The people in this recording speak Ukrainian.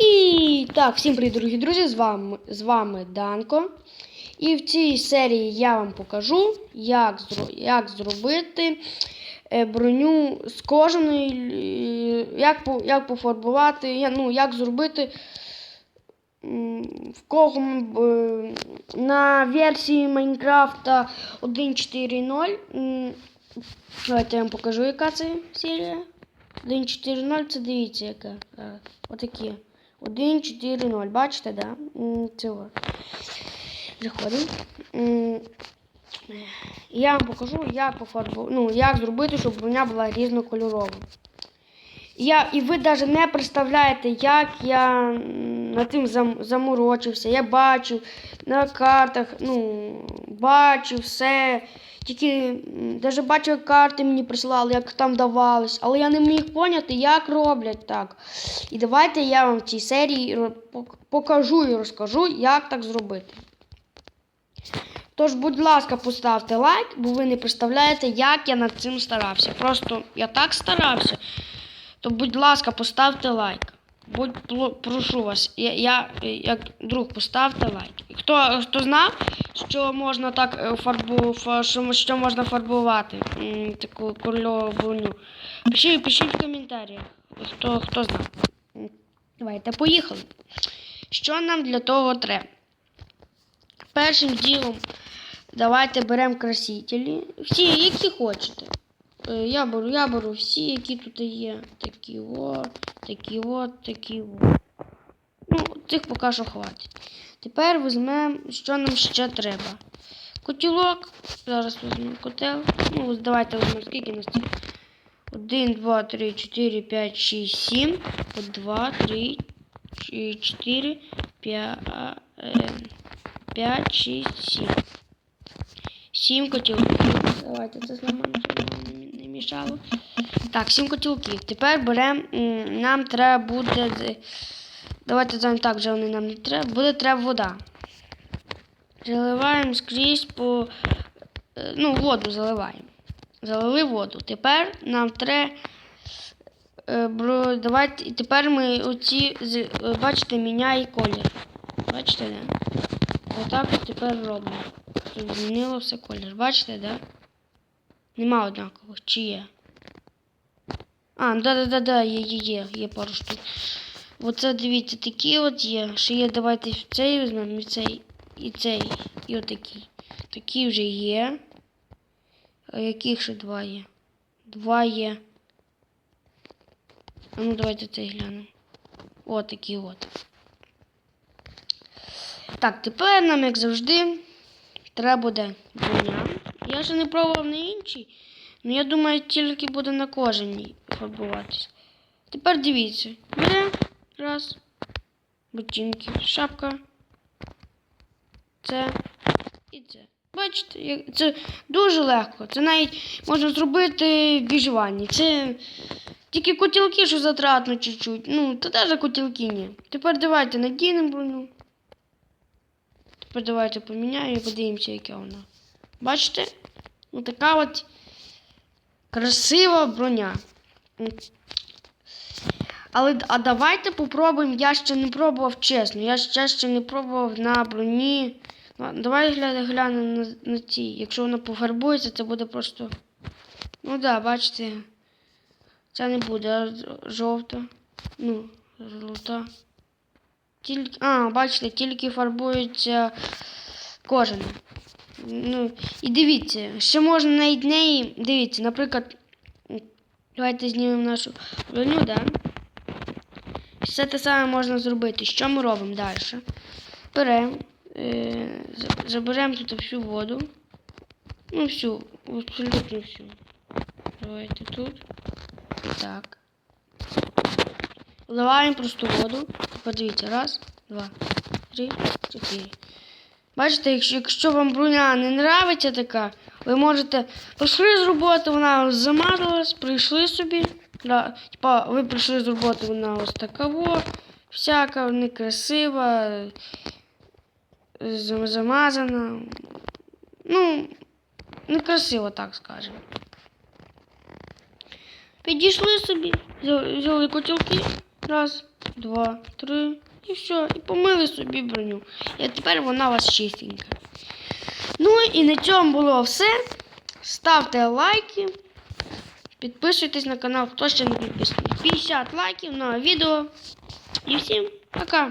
І так, всім привіт, дорогі друзі! З вами, з вами Данко. І в цій серії я вам покажу, як, як зробити е, броню з кожаної, е, як, як пофарбувати, ну, як зробити в кого е, на версії Майнкрафта 1.4.0. Давайте я вам покажу, яка це серія. 1.4.0 це дивіться яка. Е, Отакі. 1.4.0. Бачите, да? Це. Заходимо. Я вам покажу, як пофарбу... ну, як зробити, щоб броня була різнокольорова. Я, і ви навіть не представляєте, як я над тим зам- заморочився. Я бачив на картах, ну, бачив все. Тільки навіть бачив, карти мені присилали, як там давались. Але я не міг поняти, як роблять так. І давайте я вам в цій серії покажу і розкажу, як так зробити. Тож, будь ласка, поставте лайк, бо ви не представляєте, як я над цим старався. Просто я так старався. То, будь ласка, поставте лайк. Будь прошу вас, я, я як друг, поставте лайк. Хто, хто знав, що можна так е, фарбу, що, що можна фарбувати таку кольорову? Пишіть, пишіть в коментарях, хто, хто знав. Давайте, поїхали. Що нам для того треба? Першим ділом давайте беремо красителі. Всі, які хочете. Е, Я беру, я беру всі, які тут є. Такі о, такі от, такі о. Ну, цих поки що хватить. Тепер візьмемо, що нам ще треба. Котілок. Зараз візьмемо котел. Ну, давайте візьмемо, скільки нас це? 1, 2, 3, 4, 5, 6, 7. 2, 3, 4, 5, 5, 6, 7. 7 котілків. Давайте це зламаємо, мішало. Так, 7 котілків. Тепер беремо. Нам треба буде. Давайте зробимо так, вже вони нам не треба. Буде треба вода. Заливаємо скрізь по. е, Ну, воду заливаємо. Залили воду. Тепер нам треба. е, Давайте. Тепер ми оці. е, Бачите, міняє колір. Бачите, не? Отак от тепер робимо. Змінило все колір. Бачите, да? Нема однакових. Чи є? А, да-да-да-да, є, є, є, є пару штук. Оце дивіться, такі от є. Ще є, давайте цей візьмемо, і цей, і цей, і отакий. Такі вже є. А яких ще два є? Два є. А ну давайте цей глянемо. О, такі от. Так, тепер нам, як завжди, треба буде броня. Я ще не пробував на іншій, але я думаю, тільки буде на кожній фарбуватись. Тепер дивіться. Бере. Раз. Ботинки. Шапка. Це. І це. Бачите, це дуже легко. Це навіть можна зробити в віжуванні. Це тільки котілки, що затратно чуть-чуть. Ну, та навіть котілки ні. Тепер давайте надінемо броню. Тепер давайте поміняємо і подивимося, яка вона. Бачите? Ну така от красива броня. Але а давайте попробуємо. Я ще не пробував чесно. Я ще, не пробував на броні. Ну, Давай гля- глянемо на, на ці. Якщо вона пофарбується, це буде просто. Ну так, да, бачите. Це не буде жовта. Ну, жовта. Тільки, а, бачите, тільки фарбується кожен. Ну, і дивіться, ще можна навіть неї. Дивіться, наприклад, давайте знімемо нашу броню, да? Все те саме можна зробити. Що ми робимо далі? Беремо, е, заберемо тут всю воду. Ну, всю, абсолютно всю. Давайте тут. Так. Вливаємо просто воду. Подивіться, раз, два, три, чотири. Бачите, якщо, якщо вам броня не нравиться така, ви можете прийшли з роботи, вона замазалась, прийшли собі. Да, типа, ви прийшли з роботи, вона ось така во, всяка, некрасива, зам- замазана. Ну, некрасиво, так скажемо. Підійшли собі, взяли котілки, Раз, два, три. І все. І помили собі броню. І тепер вона у вас чистенька. Ну і на цьому було все. Ставте лайки. Підписуйтесь на канал, хто ще не підписаний. 50 лайків на відео. І всім пока!